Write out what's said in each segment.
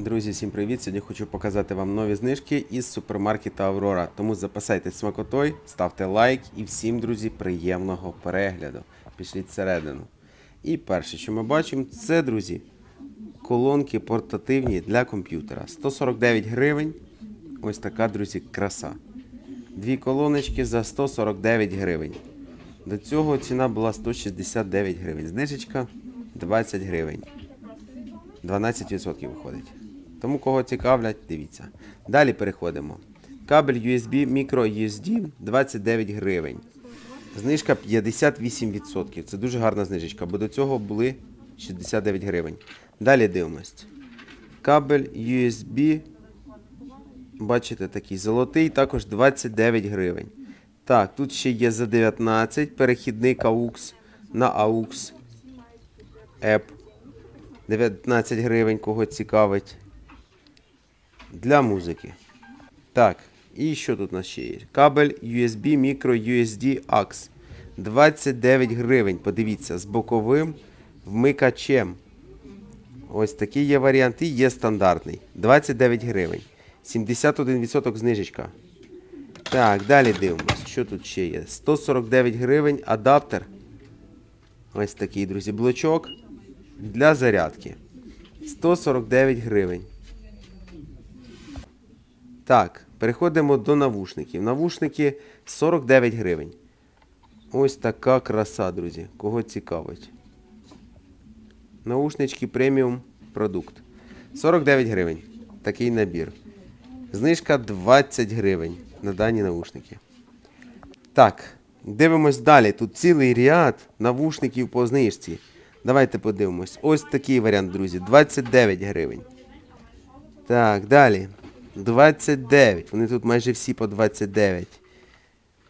Друзі, всім привіт! Сьогодні хочу показати вам нові знижки із супермаркета Аврора. Тому запасайтесь смакотою, ставте лайк і всім, друзі, приємного перегляду. Пішліть всередину. І перше, що ми бачимо, це, друзі, колонки портативні для комп'ютера. 149 гривень. Ось така, друзі, краса. Дві колоночки за 149 гривень. До цього ціна була 169 гривень. Знижечка 20 гривень. 12% виходить. Тому кого цікавлять, дивіться. Далі переходимо. Кабель USB, micro USB 29 гривень. Знижка 58%. Це дуже гарна знижечка, бо до цього були 69 гривень. Далі дивимось. Кабель USB. Бачите, такий золотий, також 29 гривень. Так, тут ще є за 19 перехідник AUX на AUX App. 19 гривень, кого цікавить. Для музики. Так, і що тут у нас ще є? Кабель USB Micro USD AX. 29 гривень. Подивіться, з боковим вмикачем. Ось такий є варіант і є стандартний. 29 гривень. 71% знижечка. Так, далі дивимось, що тут ще є. 149 гривень адаптер. Ось такий, друзі, блочок для зарядки. 149 гривень. Так, переходимо до навушників. Навушники 49 гривень. Ось така краса, друзі. Кого цікавить. Наушнички преміум продукт. 49 гривень. Такий набір. Знижка 20 гривень на дані наушники. Так, дивимось далі. Тут цілий ряд навушників по знижці. Давайте подивимось. Ось такий варіант, друзі. 29 гривень. Так, далі. 29. Вони тут майже всі по 29.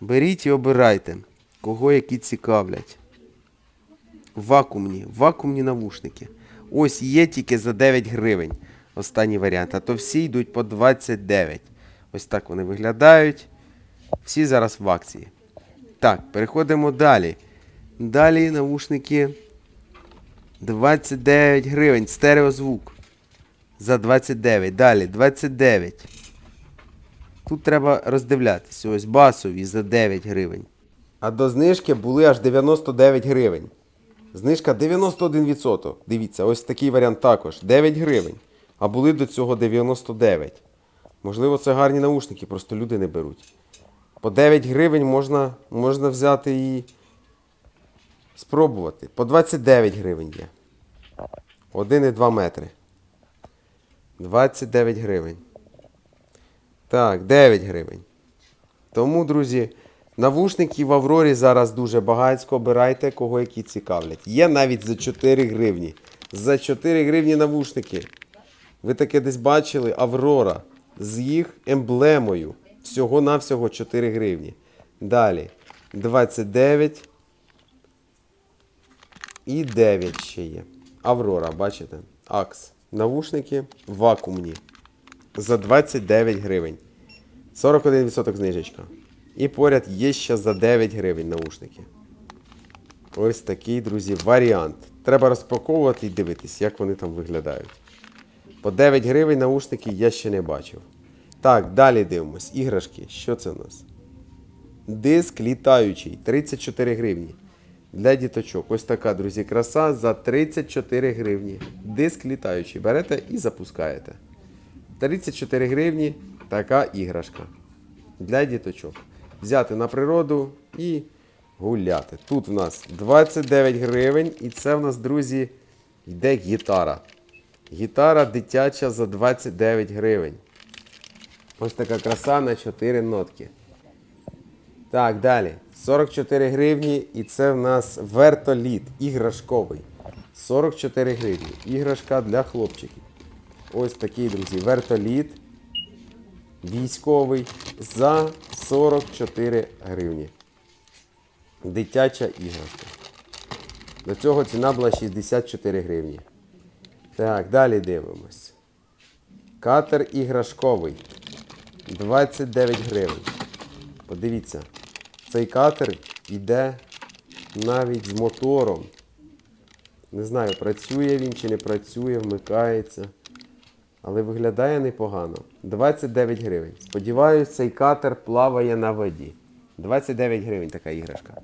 Беріть і обирайте. Кого які цікавлять. Вакуумні. Вакуумні навушники. Ось є тільки за 9 гривень. Останній варіант. А то всі йдуть по 29. Ось так вони виглядають. Всі зараз в акції. Так, переходимо далі. Далі навушники 29 гривень. Стереозвук. За 29. Далі 29. Тут треба роздивлятися. Ось басові за 9 гривень. А до знижки були аж 99 гривень. Знижка 91%. Дивіться, ось такий варіант також. 9 гривень. А були до цього 99. Можливо, це гарні наушники, просто люди не беруть. По 9 гривень можна, можна взяти і спробувати. По 29 гривень є. 1,2 метри. 29 гривень. Так, 9 гривень. Тому, друзі, навушників в Аврорі зараз дуже багатько. Обирайте, кого які цікавлять. Є навіть за 4 гривні. За 4 гривні навушники. Ви таке десь бачили Аврора з їх емблемою. Всього-навсього 4 гривні. Далі 29 і 9 ще є. Аврора, бачите? Акс. Навушники вакуумні. За 29 гривень. 41% знижечка. І поряд є ще за 9 гривень наушники. Ось такий, друзі, варіант. Треба розпаковувати і дивитись, як вони там виглядають. По 9 гривень наушники я ще не бачив. Так, далі дивимось. Іграшки. Що це у нас? Диск літаючий. 34 гривні. Для діточок. Ось така, друзі, краса за 34 гривні. Диск літаючий. Берете і запускаєте. 34 гривні така іграшка. Для діточок. Взяти на природу і гуляти. Тут в нас 29 гривень, і це в нас, друзі, йде гітара. Гітара дитяча за 29 гривень. Ось така краса на 4 нотки. Так, далі. 44 гривні, і це в нас вертоліт іграшковий. 44 гривні. Іграшка для хлопчиків. Ось такий, друзі, вертоліт військовий за 44 гривні. Дитяча іграшка. До цього ціна була 64 гривні. Так, далі дивимось. Катер іграшковий. 29 гривень. Подивіться, цей катер йде навіть з мотором. Не знаю, працює він чи не працює, вмикається. але виглядає непогано. 29 гривень. Сподіваюсь, цей катер плаває на воді. 29 гривень така іграшка.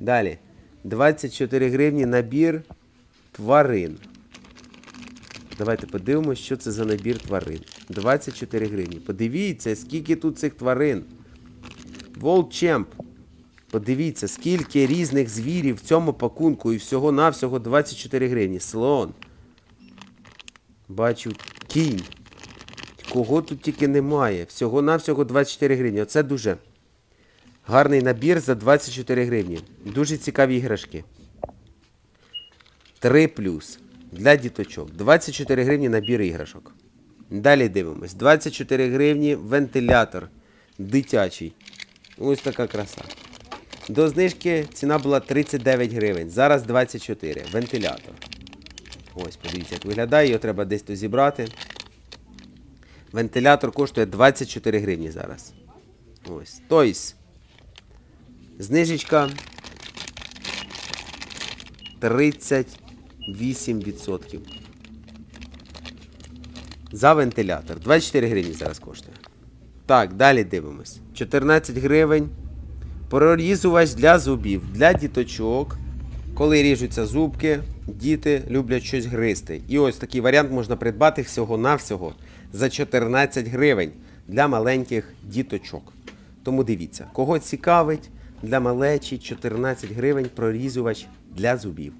Далі. 24 гривні набір тварин. Давайте подивимось, що це за набір тварин. 24 гривні. Подивіться, скільки тут цих тварин. Волчемп. Подивіться, скільки різних звірів в цьому пакунку і всього-навсього 24 гривні. Слон. Бачу кінь. Кого тут тільки немає. Всього-навсього 24 гривні. Оце дуже гарний набір за 24 гривні. Дуже цікаві іграшки. 3 плюс. Для діточок. 24 гривні набір іграшок. Далі дивимось. 24 гривні вентилятор дитячий. Ось така краса. До знижки ціна була 39 гривень. Зараз 24. Вентилятор. Ось, подивіться, як виглядає, його треба десь то зібрати. Вентилятор коштує 24 гривні зараз. Ось. Тобто, знижечка 38%. За вентилятор. 24 гривні зараз коштує. Так, далі дивимось. 14 гривень. Прорізувач для зубів. Для діточок. Коли ріжуться зубки, діти люблять щось гризти. І ось такий варіант можна придбати всього-навсього за 14 гривень для маленьких діточок. Тому дивіться, кого цікавить, для малечі 14 гривень прорізувач для зубів.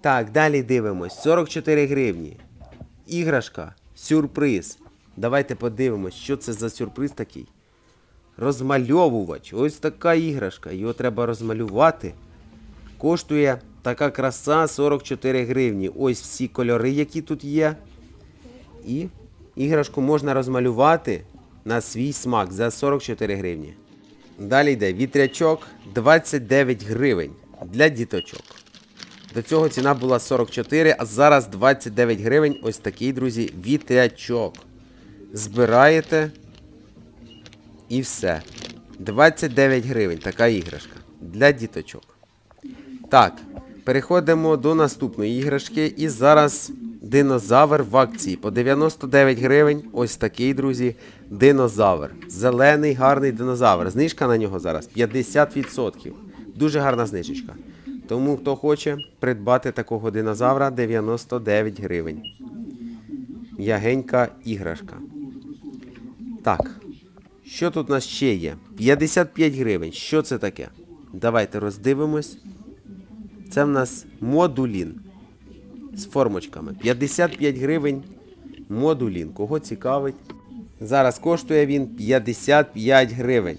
Так, далі дивимось. 44 гривні. Іграшка, сюрприз. Давайте подивимось, що це за сюрприз такий. Розмальовувач. Ось така іграшка. Його треба розмалювати. Коштує така краса 44 гривні. Ось всі кольори, які тут є. І іграшку можна розмалювати на свій смак за 44 гривні. Далі йде вітрячок 29 гривень для діточок. До цього ціна була 44, а зараз 29 гривень. Ось такий, друзі, вітрячок. Збираєте і все. 29 гривень така іграшка для діточок. Так, переходимо до наступної іграшки. І зараз динозавр в акції по 99 гривень. Ось такий, друзі, динозавр. Зелений гарний динозавр. Знижка на нього зараз 50%. Дуже гарна знижечка. Тому хто хоче придбати такого динозавра 99 гривень. Ягенька іграшка. Так. Що тут у нас ще є? 55 гривень. Що це таке? Давайте роздивимось. Це в нас модулін з формочками. 55 гривень модулін. Кого цікавить? Зараз коштує він 55 гривень.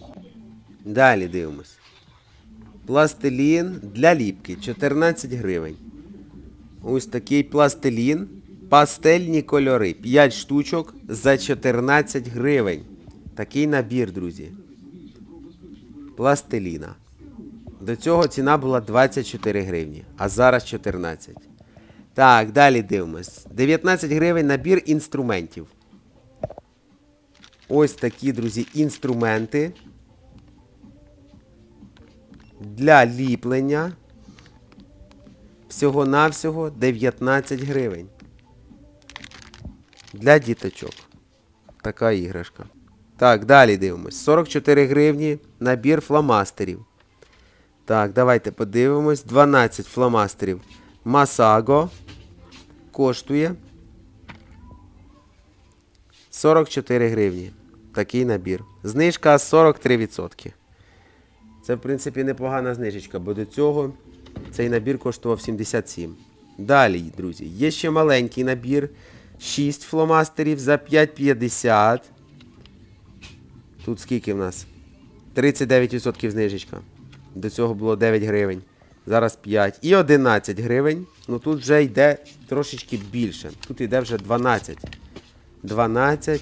Далі дивимось. Пластилін для ліпки 14 гривень. Ось такий пластилін. Пастельні кольори. 5 штучок за 14 гривень. Такий набір, друзі. Пластиліна. До цього ціна була 24 гривні, а зараз 14. Так, далі дивимось. 19 гривень набір інструментів. Ось такі, друзі, інструменти. Для ліплення. Всього-навсього 19 гривень. Для діточок. Така іграшка. Так, далі дивимось. 44 гривні набір фломастерів. Так, давайте подивимось. 12 фломастерів. Масаго. Коштує 44 гривні. Такий набір. Знижка 43%. Це, в принципі, непогана знижечка, бо до цього цей набір коштував 77. Далі, друзі, є ще маленький набір. 6 фломастерів за 5,50. Тут скільки в нас? 39% знижечка. До цього було 9 гривень. Зараз 5. І 11 гривень. Ну тут вже йде трошечки більше. Тут йде вже 12. 12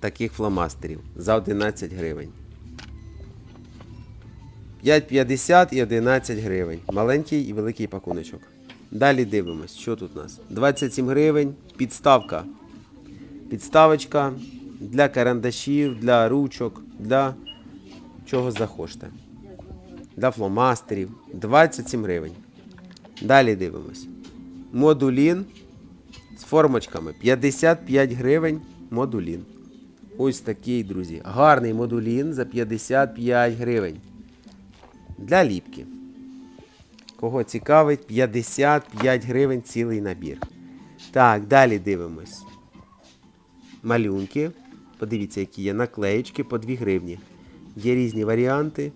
таких фломастерів за 11 гривень. 5,50 і 11 гривень. Маленький і великий пакуночок. Далі дивимось, що тут у нас? 27 гривень. Підставка. Підставочка для карандашів, для ручок, для чого захочете. Для фломастерів. 27 гривень. Далі дивимось. Модулін з формочками 55 гривень модулін. Ось такий, друзі. Гарний модулін за 55 гривень. Для ліпки. Кого цікавить, 55 гривень цілий набір. Так, далі дивимось. Малюнки. Подивіться, які є наклеєчки по 2 гривні. Є різні варіанти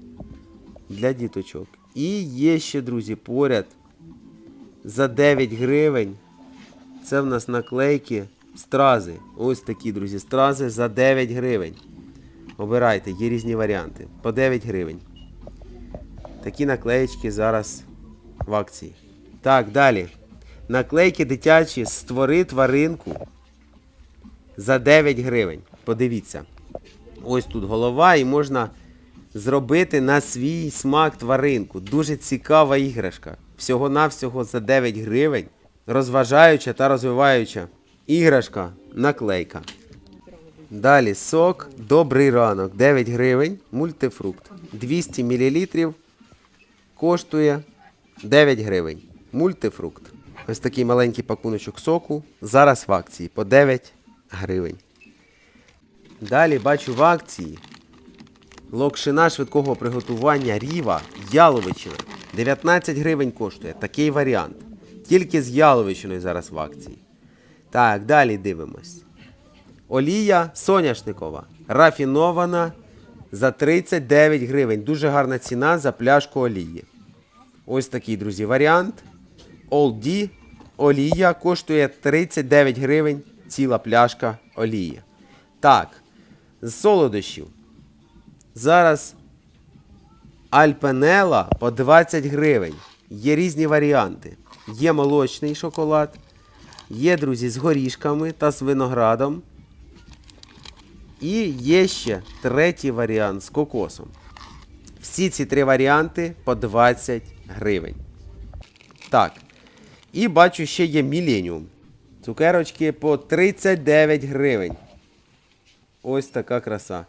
для діточок. І є ще, друзі, поряд за 9 гривень. Це в нас наклейки стрази. Ось такі, друзі, стрази за 9 гривень. Обирайте, є різні варіанти. По 9 гривень. Такі наклеєчки зараз в акції. Так, далі. Наклейки дитячі створи тваринку за 9 гривень. Подивіться. Ось тут голова, і можна зробити на свій смак тваринку. Дуже цікава іграшка. Всього-навсього за 9 гривень. Розважаюча та розвиваюча іграшка, наклейка. Далі сок, добрий ранок, 9 гривень, мультифрукт. 200 мл коштує 9 гривень. Мультифрукт. Ось такий маленький пакуночок соку. Зараз в акції по 9 гривень. Далі бачу в акції локшина швидкого приготування Ріва Яловичина. 19 гривень коштує. Такий варіант. Тільки з яловичиною зараз в акції. Так, далі дивимось. Олія соняшникова. Рафінована за 39 гривень. Дуже гарна ціна за пляшку олії. Ось такий, друзі, варіант. Олді олія коштує 39 гривень ціла пляшка олії. Так, з солодощів. Зараз Альпенела по 20 гривень. Є різні варіанти. Є молочний шоколад, є, друзі, з горішками та з виноградом. І є ще третій варіант з кокосом. Всі ці три варіанти по 20 гривень. Так. І бачу, ще є Міленіум. Цукерочки по 39 гривень. Ось така краса.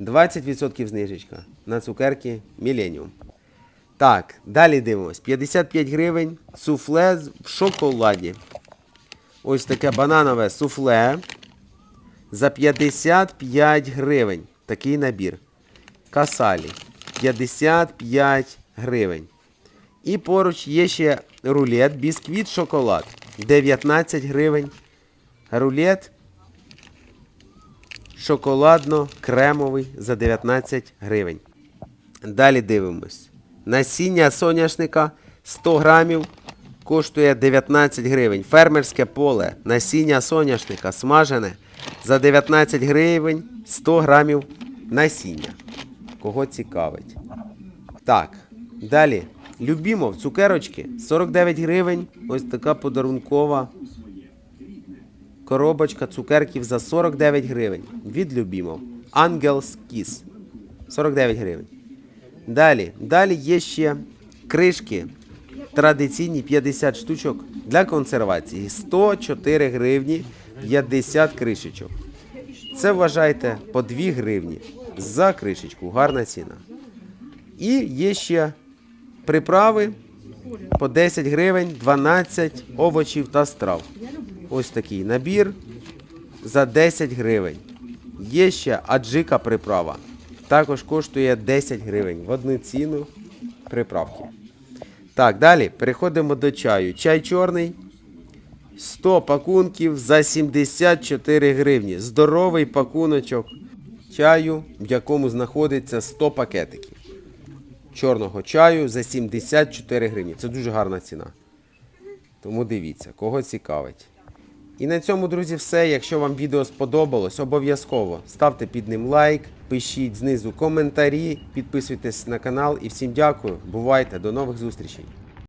20% знижечка на цукерки Міленіум. Так, далі дивимось. 55 гривень суфле в шоколаді. Ось таке бананове суфле. За 55 гривень. Такий набір. Касалі. 55 гривень. І поруч є ще рулет, бісквіт, шоколад. 19 гривень. Рулет шоколадно-кремовий за 19 гривень. Далі дивимось. Насіння соняшника 100 грамів коштує 19 гривень. Фермерське поле. Насіння соняшника смажене за 19 гривень 100 грамів насіння. Кого цікавить. Так, далі. Любімов, цукерочки 49 гривень. Ось така подарункова коробочка цукерків за 49 гривень. Від Любімов. Angels Kiss. 49 гривень. Далі. Далі є ще кришки. Традиційні 50 штучок для консервації. 104 гривні 50 кришечок. Це вважайте по 2 гривні за кришечку. Гарна ціна. І є ще приправи по 10 гривень, 12 овочів та страв. Ось такий набір за 10 гривень. Є ще аджика приправа. Також коштує 10 гривень в одну ціну приправки. Так, далі переходимо до чаю. Чай чорний. 100 пакунків за 74 гривні. Здоровий пакуночок чаю, в якому знаходиться 100 пакетиків. Чорного чаю за 74 гривні. Це дуже гарна ціна. Тому дивіться, кого цікавить. І на цьому, друзі, все. Якщо вам відео сподобалось, обов'язково ставте під ним лайк, пишіть знизу коментарі, підписуйтесь на канал і всім дякую. Бувайте, до нових зустрічей.